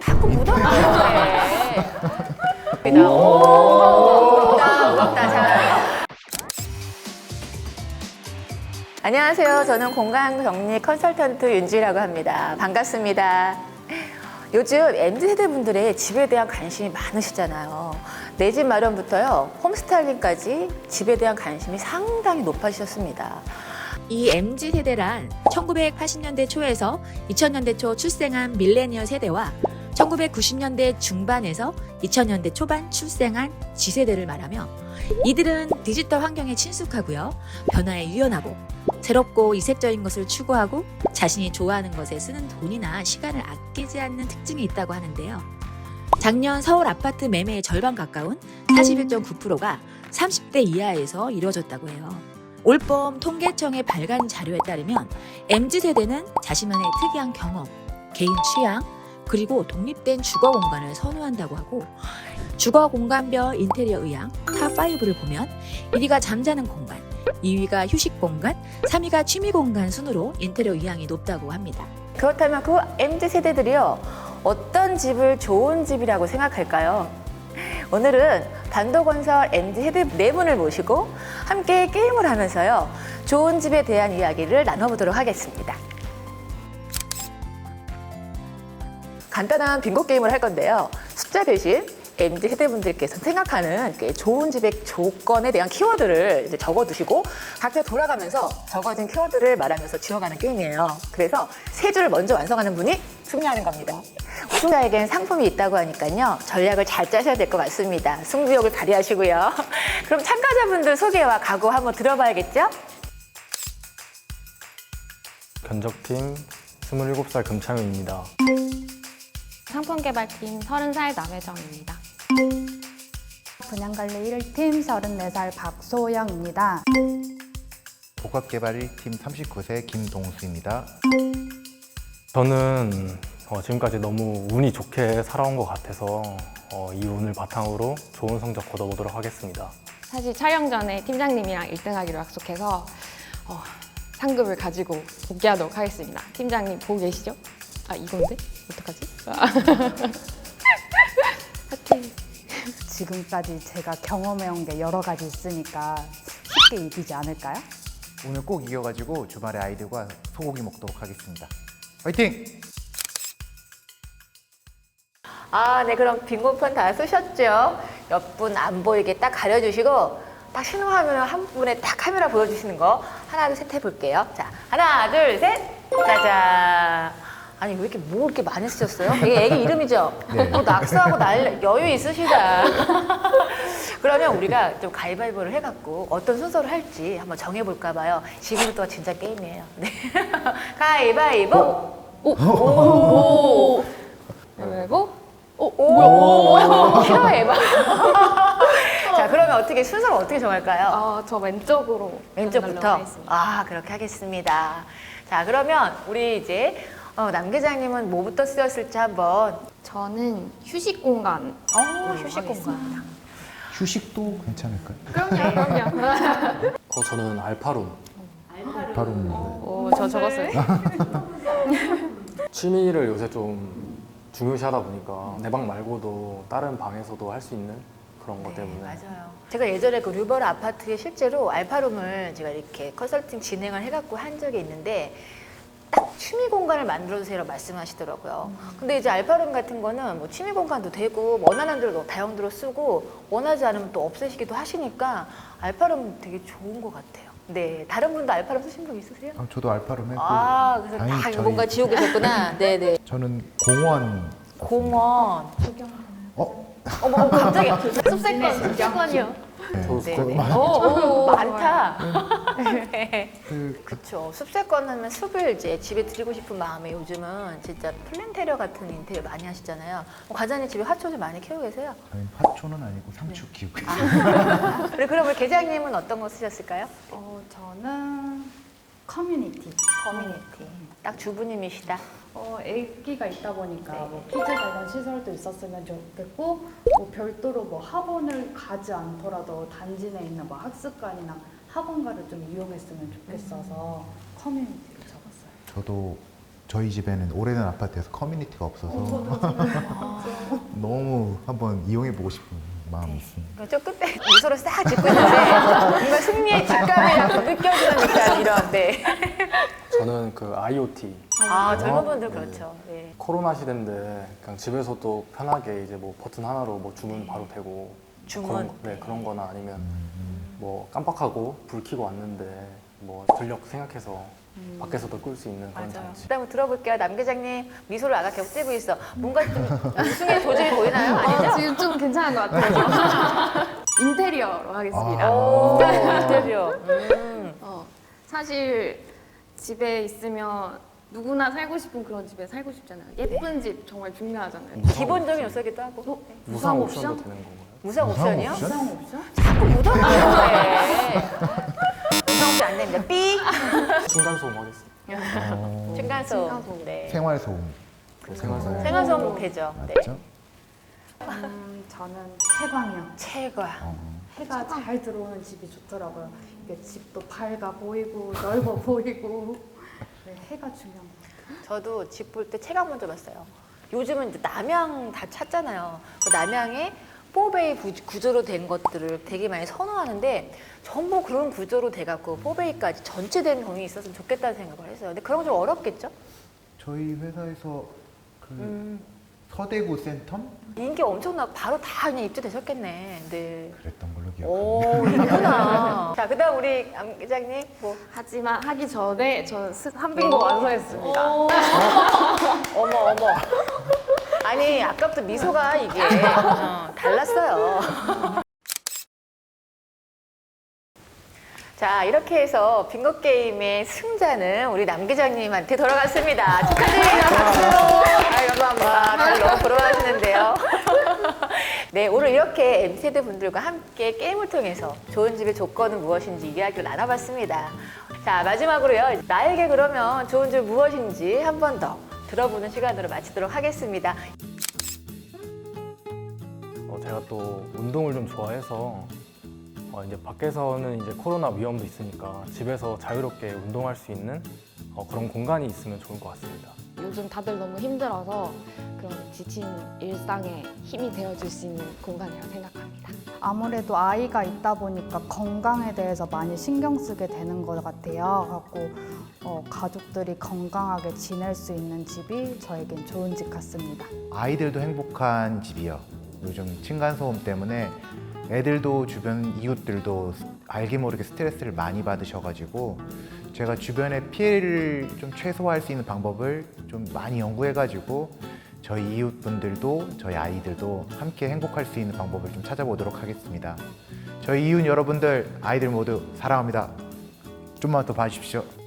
자꾸. 오. 자. 안녕하세요. 저는 공간정리 컨설턴트 윤지라고 합니다. 반갑습니다. 요즘 MZ세대 분들의 집에 대한 관심이 많으시잖아요. 내 집 마련부터요, 홈스타일링까지 집에 대한 관심이 상당히 높아지셨습니다. 이 MZ 세대란 1980년대 초에서 2000년대 초 출생한 밀레니얼 세대와 1990년대 중반에서 2000년대 초반 출생한 G세대를 말하며 이들은 디지털 환경에 친숙하고요. 변화에 유연하고 새롭고 이색적인 것을 추구하고 자신이 좋아하는 것에 쓰는 돈이나 시간을 아끼지 않는 특징이 있다고 하는데요. 작년 서울 아파트 매매의 절반 가까운 41.9%가 30대 이하에서 이루어졌다고 해요. 올봄 통계청의 발간 자료에 따르면 MZ 세대는 자신만의 특이한 경험, 개인 취향, 그리고 독립된 주거 공간을 선호한다고 하고 주거 공간별 인테리어 의향 탑5를 보면 1위가 잠자는 공간, 2위가 휴식 공간, 3위가 취미 공간 순으로 인테리어 의향이 높다고 합니다. 그렇다면 그 MZ 세대들이요 어떤 집을 좋은 집이라고 생각할까요? 오늘은 단도건설 MZ 세대 네 분을 모시고 함께 게임을 하면서요 좋은 집에 대한 이야기를 나눠보도록 하겠습니다. 간단한 빙고 게임을 할 건데요. 숫자 대신 MZ 세대분들께서 생각하는 그 좋은 집의 조건에 대한 키워드를 이제 적어두시고 각자 돌아가면서 적어진 키워드를 말하면서 지워가는 게임이에요. 그래서 세 줄을 먼저 완성하는 분이 승리하는 겁니다. 우승자에겐 상품이 있다고 하니까요. 전략을 잘 짜셔야 될 것 같습니다. 승부욕을 발휘하시고요. 그럼 참가자분들 소개와 각오 한번 들어봐야겠죠? 견적팀 27살 금창윤입니다. 상품개발팀 30살 남혜정입니다. 분양관리 1팀 34살 박소영입니다. 복합개발 1팀 39세 김동수입니다. 저는 어, 지금까지 너무 운이 좋게 살아온 것 같아서 어, 이 운을 바탕으로 좋은 성적 거둬보도록 하겠습니다. 사실 촬영 전에 팀장님이랑 1등하기로 약속해서 어, 상금을 가지고 복귀하도록 하겠습니다. 팀장님 보고 계시죠? 아 이건데? 어떡하지? 지금까지 제가 경험해온 게 여러 가지 있으니까 쉽게 이기지 않을까요? 오늘 꼭 이겨가지고 주말에 아이들과 소고기 먹도록 하겠습니다. 화이팅! 아, 네, 그럼 빙고편 다 쓰셨죠? 옆분 안 보이게 딱 가려주시고, 딱 신호하면 한 분에 딱 카메라 보여주시는 거 하나, 둘, 셋 해볼게요. 자, 하나, 둘, 셋! 짜잔! 아니, 왜 이렇게 뭐 이렇게 많이 쓰셨어요? 이게 애기 이름이죠? 네. 뭐 낙서하고 날 여유 있으시다. 그러면 우리가 좀 가위바위보를 해갖고 어떤 순서를 할지 한번 정해볼까 봐요. 지금부터 진짜 게임이에요. 네. 가위바위보! 오! 오! 그리고 오, 싫어해봐. 자, 그러면 어떻게 순서를 어떻게 정할까요? 어, 저 왼쪽으로 왼쪽부터. 전달로 하겠습니다. 아, 그렇게 하겠습니다. 자, 그러면 우리 이제 어, 남 계장님은 뭐부터 쓰였을지 한번. 저는 휴식 공간. 어, 휴식 공간. 휴식도 괜찮을까요? 그럼요, 그럼요. 어, 저는 알파룸. 바로 오, 저 적었어요. 취미를 요새 좀 중요시하다 보니까 내 방 말고도 다른 방에서도 할 수 있는 그런 것 네, 때문에 맞아요. 제가 예전에 그 류버르 아파트에 실제로 알파룸을 제가 이렇게 컨설팅 진행을 해갖고 한 적이 있는데 딱 취미 공간을 만들어주세요 말씀하시더라고요. 근데 이제 알파룸 같은 거는 뭐 취미 공간도 되고 원하는 대로 다용도로 쓰고 원하지 않으면 또 없애시기도 하시니까 알파룸 되게 좋은 것 같아요. 네, 다른 분도 알파룸 쓰신 적 있으세요? 아, 저도 알파룸 했고 아, 그래서 다행히 다 저희- 뭔가 지우고 계셨구나. 네 네. 저는 공원 공원. 어? 어머, 어머, 갑자기. 숲세권, 숲세권이요. 네. 네, 그- 네. 많- 오, 오, 많다. 네. 그, 그렇죠. 숲세권 하면 숲을 이제 집에 들이고 싶은 마음에 요즘은 진짜 플랜테리어 같은 인테리어 많이 하시잖아요. 뭐 과장님 집에 화초 좀 많이 키우고 계세요? 저희 화초는 아니고 상추 키우고 있어요. 그래, 그럼 우리 계장님은 어떤 거 쓰셨을까요? 어, 저는 커뮤니티. 커뮤니티. 딱 주부님이시다. 어, 애기가 있다 보니까 뭐 키즈 관련 시설도 있었으면 좋겠고 뭐 별도로 뭐 학원을 가지 않더라도 단지 내에 있는 뭐 학습관이나 학원가를 좀 이용했으면 좋겠어서 커뮤니티를 적었어요. 저도 저희 집에는 오래된 아파트에서 커뮤니티가 없어서 너무 한번 이용해 보고 싶은 마음이 있습니다. 저 끝에 미소를 싹 짓고 있는데 뭔가 승리의 직감이 자꾸 느껴지는 듯한 이런 네. 저는 그 IoT 아 젊은 분들 그렇죠. 네. 코로나 시대인데 그냥 집에서도 편하게 이제 뭐 버튼 하나로 뭐 주문 바로 되고 주문? 그런, 거- 네 그런 거나 아니면 뭐 깜빡하고 불 켜고 왔는데 뭐 전력 생각해서 밖에서도 끌 수 있는 그런 맞아요. 장치 그다음에 들어볼게요. 남 기자님 미소를 아까 계속 띄고 있어. 뭔가 좀 우승의 조짐이 보이나요? 아니죠? 아, 지금 좀 괜찮은 것 같아요. 인테리어로 하겠습니다. 아. 오, 인테리어. 음. 어, 사실 집에 있으면 누구나 살고 싶은 그런 집에 살고 싶잖아요. 예쁜 집 정말 중요하잖아요. 무상 기본적인 옵션. 요소기도 하고. 어? 무상 무상 옵션도 옵션? 되는 건가요? 무상 옵션이요? 무상 없어? 자꾸 묻어나는데. 무상 옵션 안 됩니다. 삐. 층간 소음 하겠습니다. 어, 층간소음. 층간소음. 네. 생활 소음 생활소음. 생활소음 되죠. 네. 맞죠? 음, 저는 채광이요. 최고. 어. 해가 잘 들어오는 집이 좋더라고요. 이게 집도 밝아 보이고 넓어 보이고 네, 해가 중요한 것 같아요. 저도 집 볼때 체감 먼저 봤어요. 요즘은 이제 남향 다 찾잖아요. 그 남향에 포베이 구- 구조로 된 것들을 되게 많이 선호하는데 전부 그런 구조로 돼갖고 포베이까지 전체된 동이 있었으면 좋겠다는 생각을 했어요. 근데 그런 건 좀 어렵겠죠? 저희 회사에서 그 음, 서대구 센텀 인기 엄청나고 바로 다 그냥 입주되셨겠네. 네. 그랬던 걸로 오, 기억합니다. 있구나. 자, 그 다음 우리 안 기자님, 뭐, 하지만 하기 전에 저는 스- 한 빙고 완성했습니다. 어머, 어머. 아니, 아까부터 미소가 이게 어, 달랐어요. 자, 이렇게 해서 빙고 게임의 승자는 우리 남 기자님한테 돌아갔습니다. 축하드립니다. 박수. 아, 감사합니다. 다들 너무 부러워하시는데요. 네, 오늘 이렇게 M세대 분들과 함께 게임을 통해서 좋은 집의 조건은 무엇인지 이야기를 나눠봤습니다. 자, 마지막으로요. 나에게 그러면 좋은 집 무엇인지 한 번 더 들어보는 시간으로 마치도록 하겠습니다. 어, 제가 또 운동을 좀 좋아해서 어, 이제 밖에서는 이제 코로나 위험도 있으니까 집에서 자유롭게 운동할 수 있는 어, 그런 공간이 있으면 좋을 것 같습니다. 요즘 다들 너무 힘들어서 그런 지친 일상에 힘이 되어줄 수 있는 공간이라고 생각합니다. 아무래도 아이가 있다 보니까 건강에 대해서 많이 신경 쓰게 되는 것 같아요. 갖고 어, 가족들이 건강하게 지낼 수 있는 집이 저에겐 좋은 집 같습니다. 아이들도 행복한 집이요. 요즘 층간소음 때문에 애들도 주변 이웃들도 알게 모르게 스트레스를 많이 받으셔가지고 제가 주변의 피해를 좀 최소화할 수 있는 방법을 좀 많이 연구해가지고 저희 이웃분들도 저희 아이들도 함께 행복할 수 있는 방법을 좀 찾아보도록 하겠습니다. 저희 이웃 여러분들 아이들 모두 사랑합니다. 좀만 더 봐주십시오.